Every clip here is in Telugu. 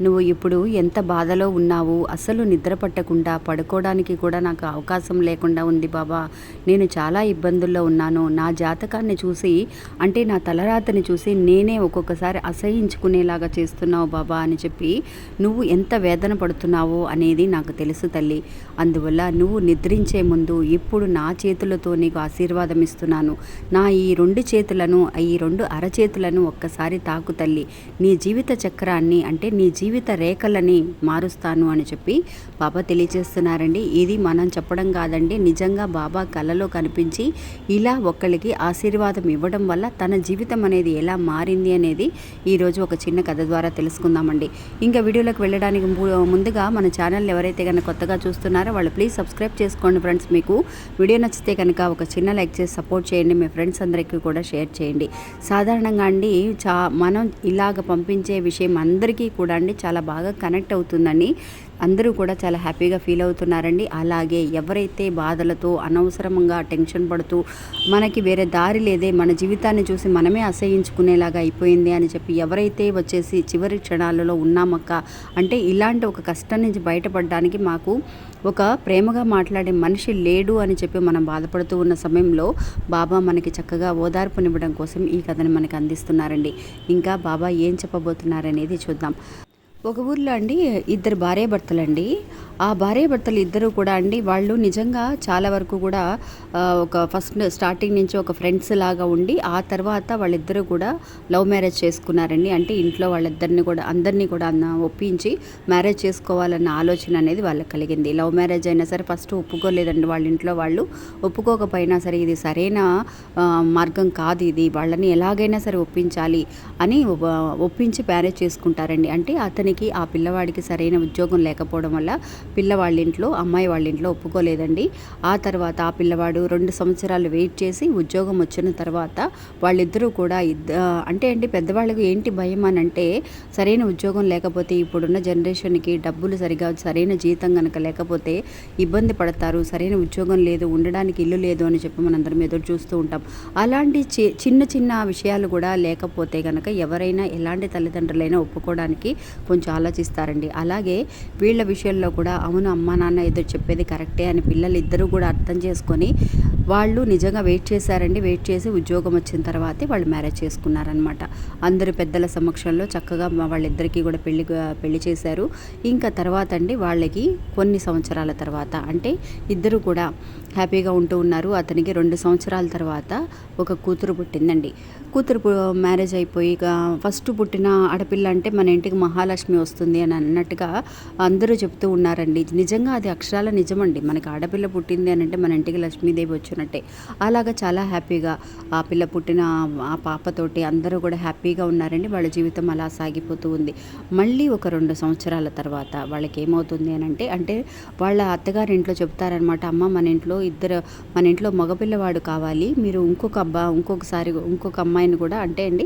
నువ్వు ఇప్పుడు ఎంత బాధలో ఉన్నావు? అసలు నిద్ర పట్టకుండా పడుకోవడానికి కూడా నాకు అవకాశం లేకుండా ఉంది బాబా. నేను చాలా ఇబ్బందుల్లో ఉన్నాను. నా జాతకాన్ని చూసి అంటే నా తలరాతని చూసి నేనే ఒక్కొక్కసారి అసహించుకునేలాగా చేస్తున్నావు బాబా అని చెప్పి నువ్వు ఎంత వేదన పడుతున్నావో అనేది నాకు తెలుసు తల్లి. అందువల్ల నువ్వు నిద్రించే ముందు ఇప్పుడు నా చేతులతో నీకు ఆశీర్వాదం ఇస్తున్నాను. నా ఈ రెండు చేతులను ఈ రెండు అరచేతులను ఒక్కసారి తాకు తల్లి. నీ జీవిత చక్రాన్ని అంటే నీ జీవిత జీవిత రేఖలని మారుస్తాను అని చెప్పి బాబా తెలియజేస్తున్నారండి. ఇది మనం చెప్పడం కాదండి. నిజంగా బాబా కలలో కనిపించి ఇలా ఒక్కరికి ఆశీర్వాదం ఇవ్వడం వల్ల తన జీవితం అనేది ఎలా మారింది అనేది ఈరోజు ఒక చిన్న కథ ద్వారా తెలుసుకుందామండి. ఇంకా వీడియోలోకి వెళ్ళడానికి ము- ముందుగా మన ఛానల్ ఎవరైతే కనుక కొత్తగా చూస్తున్నారో వాళ్ళు ప్లీజ్ సబ్స్క్రైబ్ చేసుకోండి ఫ్రెండ్స్. మీకు వీడియో నచ్చితే కనుక ఒక చిన్న లైక్ చేసి సపోర్ట్ చేయండి. మీ ఫ్రెండ్స్ అందరికీ కూడా షేర్ చేయండి. సాధారణంగా అండి చా మనం ఇలాగ పంపించే విషయం అందరికీ కూడా అండి చాలా బాగా కనెక్ట్ అవుతుందండి. అందరూ కూడా చాలా హ్యాపీగా ఫీల్ అవుతున్నారండి. అలాగే ఎవరైతే బాధలతో అనవసరంగా టెన్షన్ పడుతూ మనకి వేరే దారి లేదే మన జీవితాన్ని చూసి మనమే అసహించుకునేలాగా అయిపోయింది అని చెప్పి ఎవరైతే వచ్చేసి చివరి క్షణాలలో ఉన్నామక్క అంటే ఇలాంటి ఒక కష్టం నుంచి బయటపడడానికి మాకు ఒక ప్రేమగా మాట్లాడే మనిషి లేడు అని చెప్పి మనం బాధపడుతూ ఉన్న సమయంలో బాబా మనకి చక్కగా ఓదార్పునివ్వడం కోసం ఈ కథని మనకు అందిస్తున్నారండి. ఇంకా బాబా ఏం చెప్పబోతున్నారనేది చూద్దాం. ఒక ఊర్లో అండి ఇద్దరు భార్యాభర్తలండి. ఆ భార్యాభర్తలు ఇద్దరు కూడా అండి వాళ్ళు నిజంగా చాలా వరకు కూడా ఒక ఫస్ట్ స్టార్టింగ్ నుంచి ఒక ఫ్రెండ్స్ లాగా ఉండి ఆ తర్వాత వాళ్ళిద్దరూ కూడా లవ్ మ్యారేజ్ చేసుకున్నారండి. అంటే ఇంట్లో వాళ్ళిద్దరిని కూడా అందరినీ కూడా అన్న- ఒప్పించి మ్యారేజ్ చేసుకోవాలన్న ఆలోచన అనేది వాళ్ళకి కలిగింది. లవ్ మ్యారేజ్ అయినా సరే ఫస్ట్ ఒప్పుకోలేదండి వాళ్ళ ఇంట్లో వాళ్ళు. ఒప్పుకోకపోయినా సరే ఇది సరైన మార్గం కాదు ఇది. వాళ్ళని ఎలాగైనా సరే ఒప్పించాలి అని ఒప్పించి మ్యారేజ్ చేసుకుంటారండి. అంటే అతని అతనికి ఆ పిల్లవాడికి సరైన ఉద్యోగం లేకపోవడం వల్ల పిల్లవాళ్ళింట్లో ఇంట్లో అమ్మాయి వాళ్ళ ఇంట్లో ఒప్పుకోలేదండి. ఆ తర్వాత ఆ పిల్లవాడు రెండు సంవత్సరాలు వెయిట్ చేసి ఉద్యోగం వచ్చిన తర్వాత వాళ్ళిద్దరూ కూడా ఇద్ద అంటే అండి పెద్దవాళ్ళకి ఏంటి భయం అని అంటే సరైన ఉద్యోగం లేకపోతే ఇప్పుడున్న జనరేషన్కి డబ్బులు సరిగా సరైన జీతం కనుక లేకపోతే ఇబ్బంది పడతారు సరైన ఉద్యోగం లేదు ఉండడానికి ఇల్లు లేదు అని చెప్పి మనందరం ఎదురు చూస్తూ ఉంటాం. అలాంటి చి- చిన్న చిన్న విషయాలు కూడా లేకపోతే కనుక ఎవరైనా ఎలాంటి తల్లిదండ్రులైనా ఒప్పుకోవడానికి కొంచెం ఆలోచిస్తారండి. అలాగే వీళ్ళ విషయంలో కూడా అవును అమ్మా నాన్న ఏదో చెప్పేది కరెక్టే అని పిల్లలు ఇద్దరూ కూడా అర్థం చేసుకొని వాళ్ళు నిజంగా వెయిట్ చేశారండి. వెయిట్ చేసి ఉద్యోగం వచ్చిన తర్వాతే వాళ్ళు మ్యారేజ్ చేసుకున్నారనమాట అందరు పెద్దల సమక్షంలో చక్కగా వాళ్ళిద్దరికీ కూడా పెళ్ళి పెళ్ళి చేశారు. ఇంకా తర్వాత అండి వాళ్ళకి కొన్ని సంవత్సరాల తర్వాత అంటే ఇద్దరు కూడా హ్యాపీగా ఉంటూ ఉన్నారు. అతనికి రెండు సంవత్సరాల తర్వాత ఒక కూతురు పుట్టిందండి. కూతురు మ్యారేజ్ అయిపోయి ఇక ఫస్ట్ పుట్టిన ఆడపిల్ల అంటే మన ఇంటికి మహాలక్ష్మి వస్తుంది అని అన్నట్టుగా అందరూ చెప్తూ ఉన్నారండి. నిజంగా అది అక్షరాల నిజమండి. మనకి ఆడపిల్ల పుట్టింది అని అంటే మన ఇంటికి లక్ష్మీదేవి వచ్చినట్టే. అలాగా చాలా హ్యాపీగా ఆ పిల్ల పుట్టిన ఆ పాపతోటి అందరూ కూడా హ్యాపీగా ఉన్నారండి. వాళ్ళ జీవితం అలా సాగిపోతూ ఉంది. మళ్ళీ ఒక రెండు సంవత్సరాల తర్వాత వాళ్ళకి ఏమవుతుంది అని అంటే అంటే వాళ్ళ అత్తగారి ఇంట్లో చెప్తారనమాట అమ్మ మన ఇంట్లో ఇద్దరు మన ఇంట్లో మగపిల్లవాడు కావాలి. మీరు ఇంకొక అబ్బా ఇంకొకసారి ఇంకొక అమ్మాయిని కూడా అంటే అండి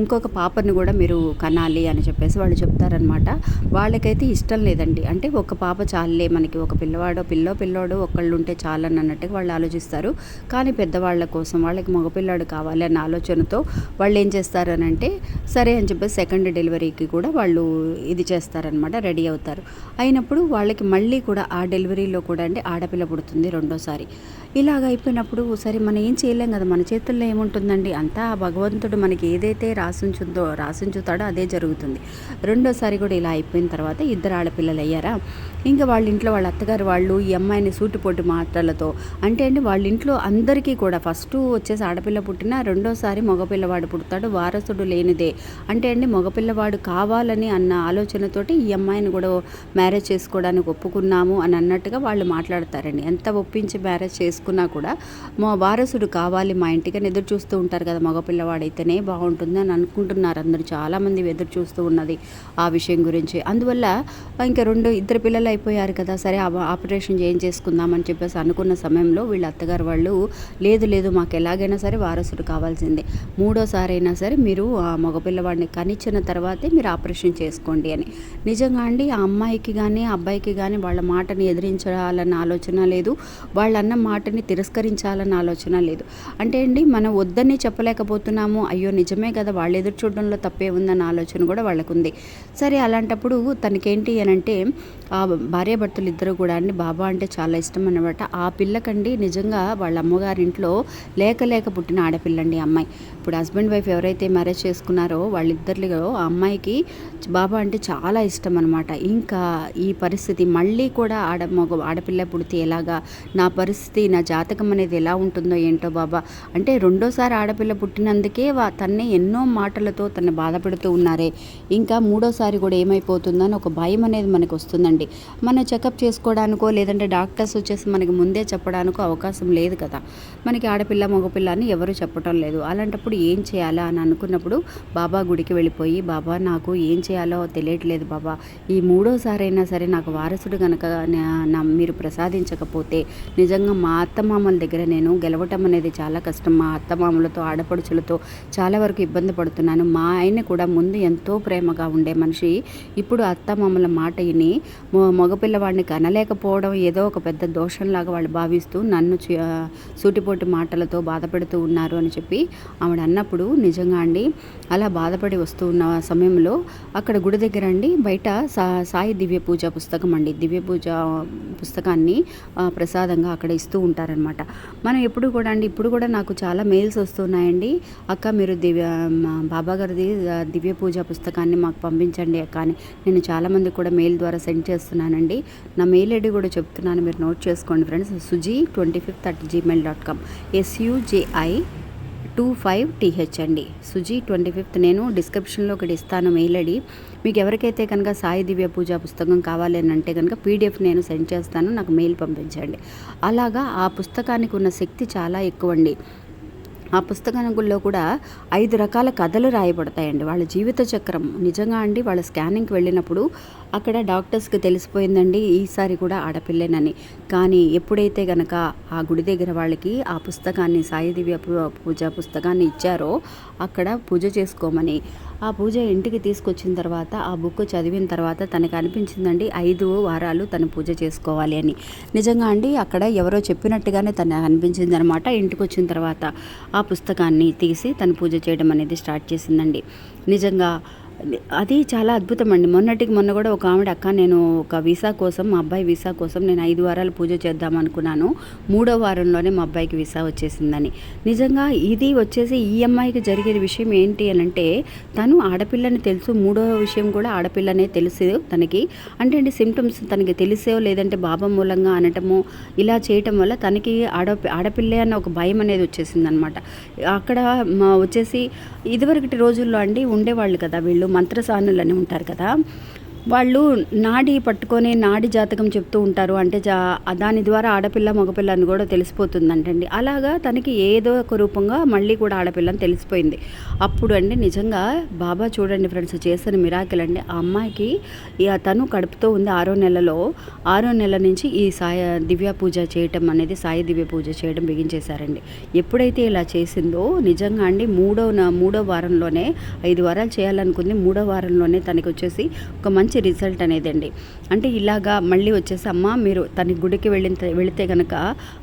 ఇంకొక పాపని కూడా మీరు కనాలి అని చెప్పేసి వాళ్ళు చెప్తారనమాట వాళ్ళకైతే ఇష్టం లేదండి. అంటే ఒక పాప చాలే మనకి ఒక పిల్లవాడో పిల్లో పిల్లోడు ఒకళ్ళు ఉంటే చాలని అన్నట్టుగా వాళ్ళు ఆలోచిస్తారు. కానీ పెద్దవాళ్ళ కోసం వాళ్ళకి మగపిల్లాడు కావాలి అన్న ఆలోచనతో వాళ్ళు ఏం చేస్తారనంటే అంటే సరే అని చెప్పేసి సెకండ్ డెలివరీకి కూడా వాళ్ళు ఇది చేస్తారనమాట రెడీ అవుతారు. అయినప్పుడు వాళ్ళకి మళ్ళీ కూడా ఆ డెలివరీలో కూడా అంటే ఆడపిల్ల పుడుతుంది రెండోసారి. ఇలాగ అయిపోయినప్పుడు సరే మనం ఏం చేయలేం కదా మన చేతుల్లో ఏముంటుందండి? అంతా భగవంతుడు మనకి ఏదైతే రాసించుందో రాసించుతాడో అదే జరుగుతుంది. రెండోసారి కూడా ఇలా అయిపోయిన తర్వాత ఇద్దరు ఆడపిల్లలు అయ్యారా? ఇంకా వాళ్ళ ఇంట్లో వాళ్ళ అత్తగారు వాళ్ళు ఈ అమ్మాయిని సూటిపోటు మాటలతో అంటే అండి వాళ్ళ ఇంట్లో అందరికీ కూడా ఫస్ట్ వచ్చేసి ఆడపిల్ల పుట్టిన రెండోసారి మగపిల్లవాడు పుడతాడు వారసుడు లేనిదే. అంటే అండి మగపిల్లవాడు కావాలని అన్న ఆలోచనతోటి ఈ అమ్మాయిని కూడా మ్యారేజ్ చేసుకోవడానికి ఒప్పుకున్నాము అని అన్నట్టుగా వాళ్ళు మాట్లాడతారండి. ఎంత ఒప్పించి మ్యారేజ్ చేసుకున్నా కూడా మా వారసుడు కావాలి మా ఇంటికని ఎదురు చూస్తూ ఉంటారు కదా మగపిల్ల పిల్లవాడైతేనే బాగుంటుందని అనుకుంటున్నారు అందరూ. చాలామంది ఎదురు చూస్తూ ఉన్నది ఆ విషయం గురించి. అందువల్ల ఇంకా రెండు ఇద్దరు పిల్లలు అయిపోయారు కదా సరే ఆ- ఆపరేషన్ ఏం చేసుకుందామని చెప్పేసి అనుకున్న సమయంలో వీళ్ళ అత్తగారు వాళ్ళు లేదు లేదు మాకు ఎలాగైనా సరే వారసుడు కావాల్సిందే. మూడోసారి అయినా సరే మీరు ఆ మగపిల్లవాడిని కనిచ్చిన తర్వాతే మీరు ఆపరేషన్ చేసుకోండి అని. నిజంగా అండి ఆ అమ్మాయికి కానీ అబ్బాయికి కానీ వాళ్ళ మాటని ఎదిరించాలన్న ఆలోచన లేదు. వాళ్ళన్న మాటని తిరస్కరించాలన్న ఆలోచన లేదు. అంటే అండి మనం వద్దని చేస్తున్నాము అయ్యో నిజమే కదా వాళ్ళు ఎదురు చూడడంలో తప్పే ఉందన్న ఆలోచన కూడా వాళ్ళకుంది. సరే అలాంటప్పుడు తనకేంటి అని అంటే ఆ భార్యాభర్తలు ఇద్దరు కూడా అండి బాబా అంటే చాలా ఇష్టం అనమాట ఆ పిల్లకండి నిజంగా వాళ్ళ అమ్మగారింట్లో లేక లేక పుట్టిన ఆడపిల్లండి అమ్మాయి. ఇప్పుడు హస్బెండ్ వైఫ్ ఎవరైతే మ్యారేజ్ చేసుకున్నారో వాళ్ళిద్దరిలో ఆ అమ్మాయికి బాబా అంటే చాలా ఇష్టం అనమాట ఇంకా ఈ పరిస్థితి మళ్ళీ కూడా ఆడ మగ ఆడపిల్ల పుడితే ఎలాగా నా పరిస్థితి నా జాతకం అనేది ఎలా ఉంటుందో ఏంటో బాబా. అంటే రెండోసారి ఆడపిల్ల పుట్టినందుకు వా- తన్నే ఎన్నో మాటలతో తను బాధపడుతూ ఉన్నారే. ఇంకా మూడోసారి కూడా ఏమైపోతుందని ఒక భయం అనేది మనకు వస్తుందండి. మనం చెకప్ చేసుకోవడానికో లేదంటే డాక్టర్స్ వచ్చేసి మనకి ముందే చెప్పడానికో అవకాశం లేదు కదా. మనకి ఆడపిల్ల మగపిల్ల అని ఎవరు చెప్పడం లేదు. అలాంటప్పుడు ఏం చేయాలా అని అనుకున్నప్పుడు బాబా గుడికి వెళ్ళిపోయి బాబా నాకు ఏం చేయాలో తెలియట్లేదు బాబా. ఈ మూడోసారి అయినా సరే నాకు వారసుడు కనుక నా మీరు ప్రసాదించకపోతే నిజంగా మా అత్తమామల దగ్గర నేను గెలవటం అనేది చాలా కష్టం. మా అత్తమామలతో ఆడపడుచులతో చాలా వరకు ఇబ్బంది పడుతున్నాను. మా ఆయన కూడా ముందు ఎంతో ప్రేమగా ఉండే మనిషి. ఇప్పుడు అత్తమామల మాట విని మగపిల్లవాడిని కనలేకపోవడం ఏదో ఒక పెద్ద దోషంలాగా వాళ్ళు భావిస్తూ నన్ను సూటిపోటి మాటలతో బాధపడుతూ ఉన్నారు అని చెప్పి ఆవిడ అన్నప్పుడు నిజంగా అండి అలా బాధపడి వస్తూ ఉన్న సమయంలో అక్కడ గుడి దగ్గర అండి బయట సా సాయి దివ్య పూజ పుస్తకం అండి. దివ్య పూజ పుస్తకాన్ని ప్రసాదంగా అక్కడ ఇస్తూ ఉంటారనమాట మనం ఎప్పుడు కూడా అండి ఇప్పుడు కూడా నాకు చాలా మెయిల్స్ వస్తున్నాయండి. అక్క మీరు దివ్య మా బాబా గారిది దివ్య పూజ పుస్తకాన్ని మాకు పంపించండి అక్క అని నేను చాలామంది కూడా మెయిల్ ద్వారా సెండ్ చేస్తున్నానండి. నా మెయిల్ ఐడి కూడా చెప్తున్నాను మీరు నోట్ చేసుకోండి friends. Suji twenty fifth at Gmail dot com. S U J I two five T H అండి. Suji twenty fifth. నేను డిస్క్రిప్షన్లో ఒకటి ఇస్తాను మెయిల్ ఐడి. మీకు ఎవరికైతే కనుక సాయి దివ్య పూజ పుస్తకం కావాలి అని అంటే కనుక పీడిఎఫ్ నేను సెండ్ చేస్తాను నాకు మెయిల్ పంపించండి. అలాగా ఆ పుస్తకానికి ఉన్న శక్తి చాలా ఎక్కువ అండి ఆ పుస్తకంలో కూడా ఐదు రకాల కథలు రాయబడతాయండి. వాళ్ళ జీవిత చక్రం. నిజంగా అండి వాళ్ళ స్కానింగ్కి వెళ్ళినప్పుడు అక్కడ డాక్టర్స్కి తెలిసిపోయిందండి ఈసారి కూడా ఆడపిల్లేనని. కానీ ఎప్పుడైతే గనక ఆ గుడి దగ్గర వాళ్ళకి ఆ పుస్తకాన్ని సాయి దివ్య పూజ పుస్తకాన్ని ఇచ్చారో అక్కడ పూజ చేసుకోమని. ఆ పూజ ఇంటికి తీసుకొచ్చిన తర్వాత ఆ బుక్ చదివిన తర్వాత తనకు అనిపించిందండి ఐదు వారాలు తను పూజ చేసుకోవాలి అని. నిజంగా అండి అక్కడ ఎవరో చెప్పినట్టుగానే తను అనిపించింది అనమాట ఇంటికి వచ్చిన తర్వాత ఆ పుస్తకాన్ని తీసి తను పూజ చేయడం అనేది స్టార్ట్ చేసిందండి. నిజంగా అది చాలా అద్భుతం అండి మొన్నటికి మొన్న కూడా ఒక ఆవిడ అక్క నేను ఒక వీసా కోసం మా అబ్బాయి వీసా కోసం నేను ఐదు వారాలు పూజ చేద్దాం అనుకున్నాను. మూడో వారంలోనే మా అబ్బాయికి వీసా వచ్చేసిందని. నిజంగా ఇది వచ్చేసి ఈ అమ్మాయికి జరిగే విషయం ఏంటి అని అంటే తను ఆడపిల్లని తెలుసు మూడో విషయం కూడా ఆడపిల్లనే తెలుసు తనకి. అంటే అండి సిమ్టమ్స్ తనకి తెలిసో లేదంటే బాబ మూలంగా అనటము ఇలా చేయటం వల్ల తనకి ఆడ ఆడపిల్లే అన్న ఒక భయం అనేది వచ్చేసింది అనమాట అక్కడ మా వచ్చేసి ఇదివరకటి రోజుల్లో అండి ఉండేవాళ్ళు కదా వీళ్ళు మంత్రసానులని అని ఉంటారు కదా. వాళ్ళు నాడి పట్టుకొని నాడి జాతకం చెప్తూ ఉంటారు. అంటే జా దాని ద్వారా ఆడపిల్ల మగపిల్ల అని కూడా తెలిసిపోతుందంటండి. అలాగా తనకి ఏదో ఒక రూపంగా మళ్ళీ కూడా ఆడపిల్ల అని తెలిసిపోయింది. అప్పుడు అండి నిజంగా బాబా చూడండి ఫ్రెండ్స్ చేసిన మిరాకిల్ అండి. ఆ అమ్మాయికి తను కడుపుతో ఉంది ఆరో నెలలో. ఆరో నెల నుంచి ఈ సాయ దివ్య పూజ చేయటం అనేది సాయి దివ్య పూజ చేయడం బిగించేశారండి. ఎప్పుడైతే ఇలా చేసిందో నిజంగా అండి మూడో న- మూడో వారంలోనే ఐదు వారాలు చేయాలనుకుంది మూడో వారంలోనే తనకి వచ్చేసి ఒక మంచి రిజల్ట్ అనేది అండి అంటే ఇలాగా మళ్ళీ వచ్చేసి అమ్మ మీరు తన గుడికి వెళ్ళిన వెళితే కనుక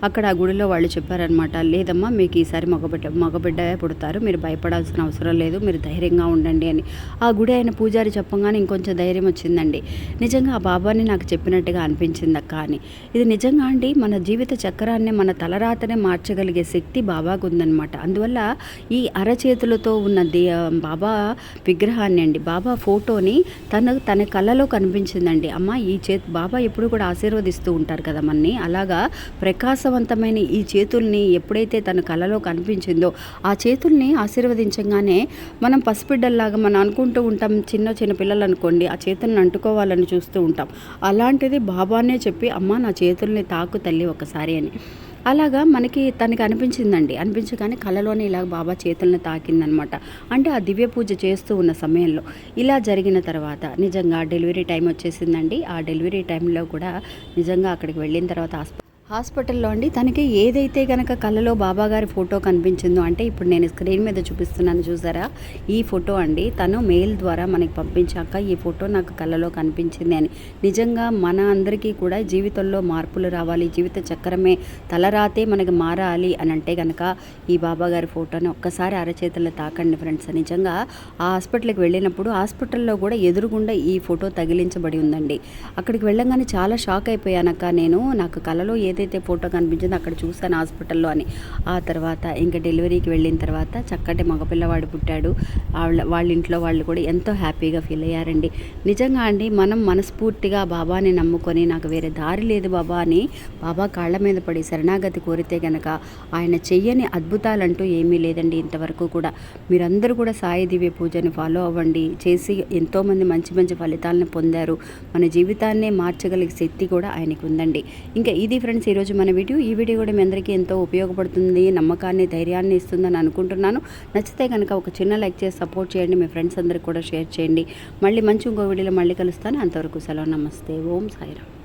అక్కడ ఆ గుడిలో వాళ్ళు చెప్పారనమాట లేదమ్మా మీకు ఈసారి మగబిడ్డ మగబిడ్డ పుడతారు మీరు భయపడాల్సిన అవసరం లేదు మీరు ధైర్యంగా ఉండండి అని. ఆ గుడి ఆయన పూజారి చెప్పగానే ఇంకొంచెం ధైర్యం వచ్చిందండి. నిజంగా ఆ బాబాని నాకు చెప్పినట్టుగా అనిపించింది అక్క అని. ఇది నిజంగా అండి మన జీవిత చక్రాన్ని మన తలరాతనే మార్చగలిగే శక్తి బాబాకు ఉందన్నమాట అందువల్ల ఈ అరచేతులతో ఉన్న దే బాబా విగ్రహాన్ని అండి బాబా ఫోటోని తన తన కళ్ళలో కనిపించిందండి. అమ్మ ఈ చేతి బాబా ఎప్పుడు కూడా ఆశీర్వదిస్తూ ఉంటారు కదా మనని అలాగా ప్రకాశవంతమైన ఈ చేతుల్ని ఎప్పుడైతే తన కళ్ళలో కనిపించిందో ఆ చేతుల్ని ఆశీర్వదించగానే మనం పసిబిడ్డల్లాగా మనం అనుకుంటూ ఉంటాం చిన్న చిన్న పిల్లలు అనుకోండి ఆ చేతుల్ని అంటుకోవాలని చూస్తూ ఉంటాం. అలాంటిది బాబానే చెప్పి అమ్మ నా చేతుల్ని తాకు తల్లి ఒకసారి అని. అలాగా మనకి తనకి అనిపించిందండి. అనిపించగానే కళలోనే ఇలా బాబా చేతులను తాకిందనమాట. అంటే ఆ దివ్య పూజ చేస్తూ ఉన్న సమయంలో ఇలా జరిగిన తర్వాత నిజంగా డెలివరీ టైం వచ్చేసిందండి. ఆ డెలివరీ టైంలో కూడా నిజంగా అక్కడికి వెళ్ళిన తర్వాత హాస్పిటల్ హాస్పిటల్లో అండి. తనకి ఏదైతే కనుక కళ్ళలో బాబాగారి ఫోటో కనిపించిందో అంటే ఇప్పుడు నేను స్క్రీన్ మీద చూపిస్తున్నాను చూసారా? ఈ ఫోటో అండి. తను మెయిల్ ద్వారా మనకి పంపించాక ఈ ఫోటో నాకు కళ్ళలో కనిపించింది అని. నిజంగా మన అందరికీ కూడా జీవితంలో మార్పులు రావాలి జీవిత చక్రమే తలరాతే మనకి మారాలి అని అంటే కనుక ఈ బాబాగారి ఫోటోని ఒక్కసారి అరచేతుల్లో తాకండి ఫ్రెండ్స్. నిజంగా ఆ హాస్పిటల్కి వెళ్ళినప్పుడు హాస్పిటల్లో కూడా ఎదురుగుండా ఈ ఫోటో తగిలించబడి ఉందండి. అక్కడికి వెళ్ళంగానే చాలా షాక్ అయిపోయానక్క నేను. నాకు కలలో ఏదైతే ఫోటో కనిపించిందో అక్కడ చూశాను హాస్పిటల్లో అని. ఆ తర్వాత ఇంకా డెలివరీకి వెళ్ళిన తర్వాత చక్కటి మగపిల్లవాడు పుట్టాడు. వాళ్ళ వాళ్ళ ఇంట్లో వాళ్ళు కూడా ఎంతో హ్యాపీగా ఫీల్ అయ్యారండి. నిజంగా అండి మనం మనస్ఫూర్తిగా బాబాని నమ్ముకొని నాకు వేరే దారి లేదు బాబా అని బాబా కాళ్ళ మీద పడి శరణాగతి కోరితే గనక ఆయన చెయ్యని అద్భుతాలంటూ ఏమీ లేదండి ఇంతవరకు కూడా. మీరందరూ కూడా సాయి దివ్య పూజని ఫాలో అవ్వండి. చేసి ఎంతోమంది మంచి మంచి ఫలితాలను పొందారు. మన జీవితాన్నే మార్చగలిగే శక్తి కూడా ఆయనకు ఉందండి ఇంకా ఇది ఫ్రెండ్స్ ఈరోజు మన వీడియో ఈ వీడియో కూడా మీ అందరికీ ఎంతో ఉపయోగపడుతుంది నమ్మకాన్ని ధైర్యాన్ని ఇస్తుందని అనుకుంటున్నాను. నచ్చితే కనుక ఒక చిన్న లైక్ చేసి సపోర్ట్ చేయండి మీ ఫ్రెండ్స్ అందరికి కూడా షేర్ చేయండి. మళ్ళీ మంచి ఇంకో వీడియోలో మళ్ళీ కలుస్తాను. అంతవరకు సెలవు. నమస్తే. ఓం సాయిరామ్.